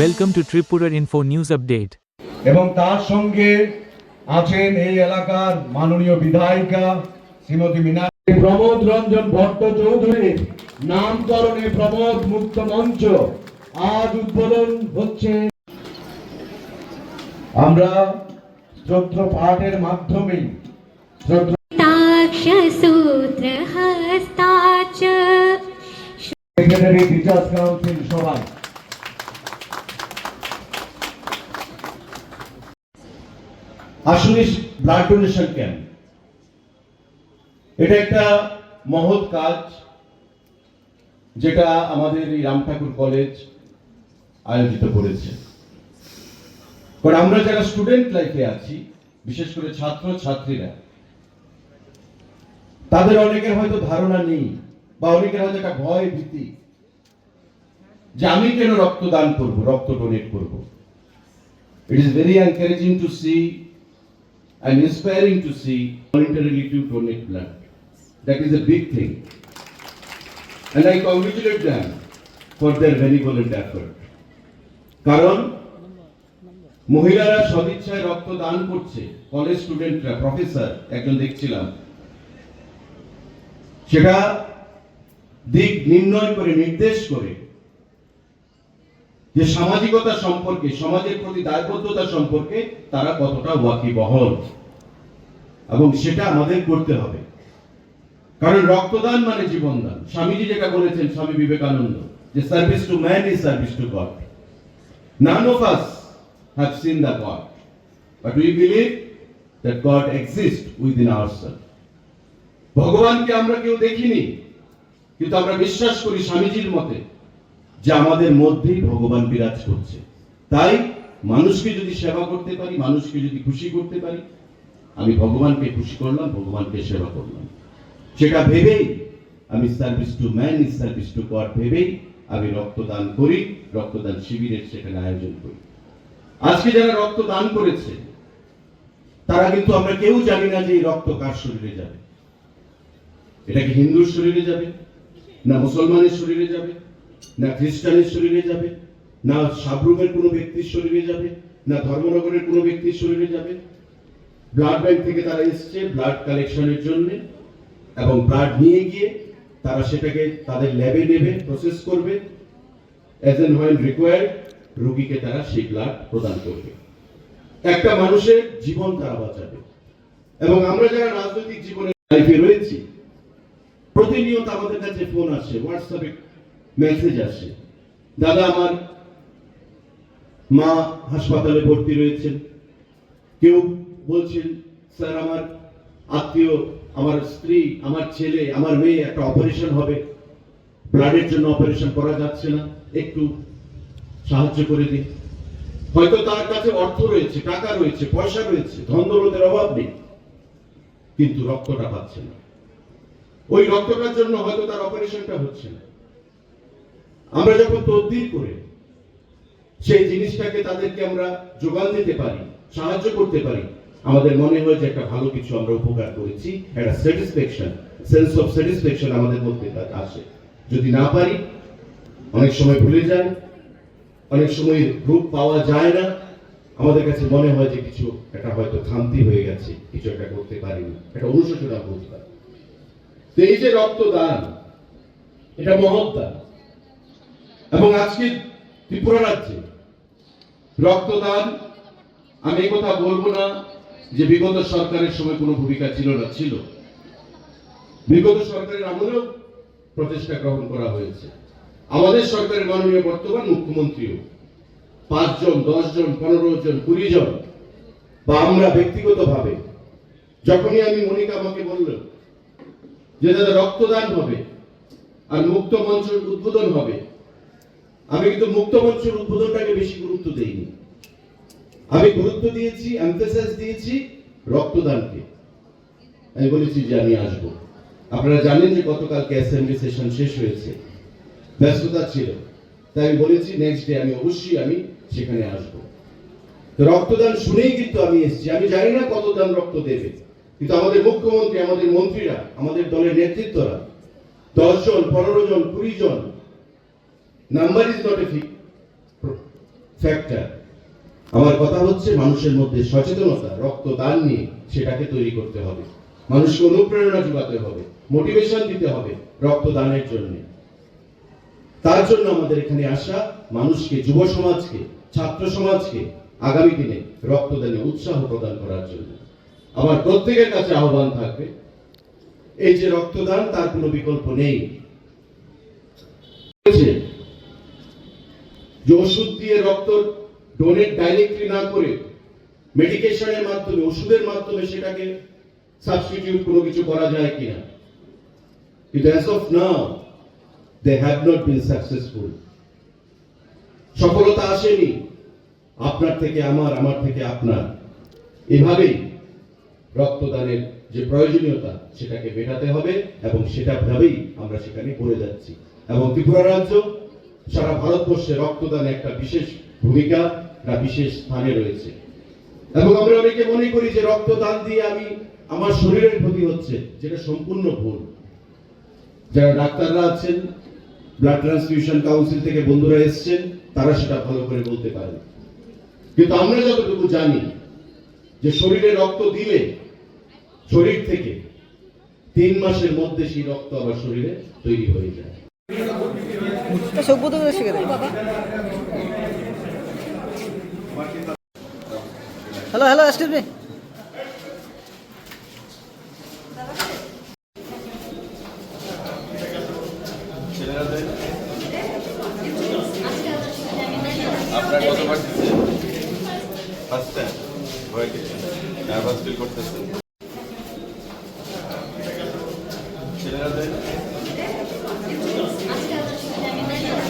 Welcome to ত্রিপুরার info news update এবং তার সঙ্গে আছেন এই এলাকার মাননীয় বিধায়িকা শ্রীমতী মিনা প্রমোদ রঞ্জন ভট্ট চৌধুরীর নামকরণে প্রমোদ মুক্ত মঞ্চ আজ উদ্বোধন হচ্ছে। আমরা স্তোত্র পাঠের মাধ্যমে সূত্র হস্তাচ সেক্রেটারি টিচার্স কাউন্সিল সবাই। আসলে ব্লাড ডোনেশন ক্যাম্প এটা একটা মহৎ কাজ, যেটা আমাদের এই রাম ঠাকুর কলেজ আয়োজিত করেছে। আমরা যারা স্টুডেন্ট লাইফে আছি, বিশেষ করে ছাত্র ছাত্রীরা, তাদের অনেকের হয়তো ধারণা নেই, বা অনেকের হয়তো একটা ভয় ভীতি যে আমি কেন রক্তদান করব, রক্ত ডোনেট করব। It is very encouraging to see and inspiring to see voluntarily to donate blood. That is a big thing. And I congratulate them for their benevolent effort. কারণ মহিলারা সদিচ্ছায় রক্ত দান করছে কলেজ স্টুডেন্টরা প্রফেসর একজন দেখছিলাম সেটা দিক নির্ণয় করে নির্দেশ করে যে সামাজিকতা সম্পর্কে, সমাজের প্রতি দায়বদ্ধতা সম্পর্কে তারা কতটা ওয়াকিবহল। এবং সেটা আমাদের করতে হবে। কারণ রক্তদান মানে জীবনদান। স্বামীজি যেটা বলেছেন, স্বামী বিবেকানন্দ, যে service to man is service to God none of us have seen the God but we believe that God exist within ourselves ভগবানকে আমরা কেউ দেখিনি। কিন্তু আমরা বিশ্বাস করি স্বামীজির মতে যে আমাদের মধ্যেই ভগবান বিরাজ করছে। তাই মানুষকে যদি সেবা করতে পারি, মানুষকে যদি খুশি করতে পারি, আমি ভগবানকে খুশি করলাম, ভগবানকে সেবা করলাম। সেটা ভেবেই আমি service to man service to God ভেবেই আমি রক্তদান করি, রক্তদান শিবিরের সেখানে আয়োজন করি। আজকে যারা রক্তদান করেছে, তারা কিন্তু আমরা কেউ জানি না যে এই রক্ত কার শরীরে যাবে। এটা কি হিন্দুর শরীরে যাবে না মুসলমানের শরীরে যাবে? না খ্রিস্টানের শরীরে যাবে, না সাবরুমের কোনো ব্যক্তির শরীরে যাবে, না ধর্মনগরের কোনো ব্যক্তির শরীরে যাবে। ব্লাড ব্যাংক থেকে তারা এসছে ব্লাড কালেকশনের জন্য এবং ব্লাড নিয়ে গিয়ে তারা সেটাকে তাদের ল্যাবে নেবে প্রসেস করবে। অ্যাজ এন হোয়েন রিকোয়ার্ড রোগীকে তারা সেই ব্লাড প্রদান করবে। একটা মানুষের জীবন তারা বাঁচাবে। এবং আমরা যারা রাজনৈতিক জীবনে লাইফে রয়েছি, প্রতিনিয়ত আমাদের কাছে ফোন আসে হোয়াটসঅ্যাপে মেসেজ আসে। দাদা, আমার মা হাসপাতালে ভর্তি রয়েছেন। কেউ বলছেন, স্যার, আমার আত্মীয়, আমার স্ত্রী, আমার ছেলে, আমার মেয়ে, একটা অপারেশন হবে। ব্লাডের জন্য অপারেশন করা যাচ্ছে না। একটু সাহায্য করে দিন। হয়তো তার কাছে অর্থ রয়েছে, টাকা রয়েছে, পয়সা রয়েছে ধন অভাব নেই। কিন্তু রক্তটা পাচ্ছে না। ওই রক্তটার জন্য হয়তো তার অপারেশনটা হচ্ছে না। আমরা যখন তদবির করে সেই জিনিসটাকে তাদেরকে আমরা যোগান দিতে পারি, সাহায্য করতে পারি, আমাদের মনে হয় যে একটা ভালো কিছু আমরা উপকার করেছি, একটা স্যাটিসফ্যাকশন সেন্স অফ স্যাটিসফ্যাকশন আমাদের মধ্যে আসে। যদি না পারি, অনেক সময় ভুলে যাই, অনেক সময় রূপ পাওয়া যায় না, আমাদের কাছে মনে হয় যে কিছু একটা হয়তো খামতি হয়ে গেছে, কিছু একটা করতে পারিনি, একটা অনুশোচনা বোধ তো এই যে রক্তদান, এটা মহৎ দান। এবং আজকে ত্রিপুরা রাজ্যে রক্তদান, আমি এই কথা বলব না যে বিগত সরকারের সময় কোনো ভূমিকা ছিল না, ছিল। বিগত সরকারের আমলেও প্রচেষ্টা গ্রহণ করা হয়েছে। আমাদের সরকারের মাননীয় বর্তমান মুখ্যমন্ত্রীও পাঁচজন, দশজন পনেরো জন কুড়ি জন বা আমরা ব্যক্তিগতভাবে, যখনই আমি মনিকা আমাকে বলল যে দাদা রক্তদান হবে আর মুক্ত মঞ্চের উদ্বোধন হবে আমি কিন্তু মুক্ত মঞ্চের উদ্বোধনটাকে বেশি গুরুত্ব দেইনি। আমি গুরুত্ব দিয়েছি এমফেসাস দিয়েছি রক্তদানকে। আমি বলেছি যে আমি আসব। আপনারা জানেন যে গতকালকে অ্যাসেম্বলি সেশন শেষ হয়েছে। ব্যস্ততা ছিল। তাই আমি বলেছি নেক্সট ডে আমি অবশ্যই আমি সেখানে আসব। রক্তদান শুনেই কিন্তু আমি এসেছি। আমি জানি না কত দান রক্ত দেবে। কিন্তু আমাদের মুখ্যমন্ত্রী, আমাদের মন্ত্রীরা, আমাদের দলের নেতৃত্বরা দশ জন পনেরো জন, কুড়ি জন number is not a factor আমার কথা হচ্ছে মানুষের মধ্যে সচেতনতা, রক্তদান নিয়ে সেটাকে তৈরি করতে হবে। মানুষকে অনুপ্রেরণা যোগাতে হবে মোটিভেশন দিতে হবে রক্তদানের জন্য। তার জন্য আমাদের এখানে আসা মানুষকে, যুব সমাজকে, ছাত্র সমাজকে আগামী দিনে রক্তদানে উৎসাহ প্রদান করার জন্য। আমার প্রত্যেকের কাছে আহ্বান থাকবে, এই যে রক্তদান তার কোনো বিকল্প নেই। যে ওষুধ দিয়ে রক্ত ডোনেট ডাইরেক্টলি না করে মেডিকেশনের মাধ্যমে, ওষুধের মাধ্যমে সেটাকে সাবস্টিটিউট কোনো কিছু করা যায় কিনা। কিন্তু as of now they have not been successful সফলতা আসেনি আপনার থেকে আমার আমার থেকে আপনার। এভাবেই রক্তদানের যে প্রয়োজনীয়তা, সেটাকে মেটাতে হবে এবং সেটা ভাবেই আমরা সেখানে করে যাচ্ছি। এবং ত্রিপুরা রাজ্য সারা ভারতবর্ষে রক্তদান একটা বিশেষ ভূমিকা একটা বিশেষ স্থানে রয়েছে। এবং আমরা অনেকে মনে করি যে রক্তদান দিয়ে আমি আমার শরীরের ক্ষতি হচ্ছে, যেটা সম্পূর্ণ ভুল। যারা ডাক্তাররা আছেন ব্লাড ট্রান্সফিউশন কাউন্সিল থেকে বন্ধুরা এসেছেন, তারা সেটা ভালো করে বলতে পারেন। কিন্তু আমরা যতটুকু জানি যে শরীরে রক্ত দিলে, শরীর থেকে তিন মাসের মধ্যে সেই রক্ত আবার শরীরে তৈরি হয়ে যায়। সভ্যতা শিখে দেয় হ্যালো হ্যালো এক্সকিউজ মি আপনার কতবার ফার্স্ট টাইম ভয় কিছু নার্ভাস ফিল করতেছেন। ছেলেরা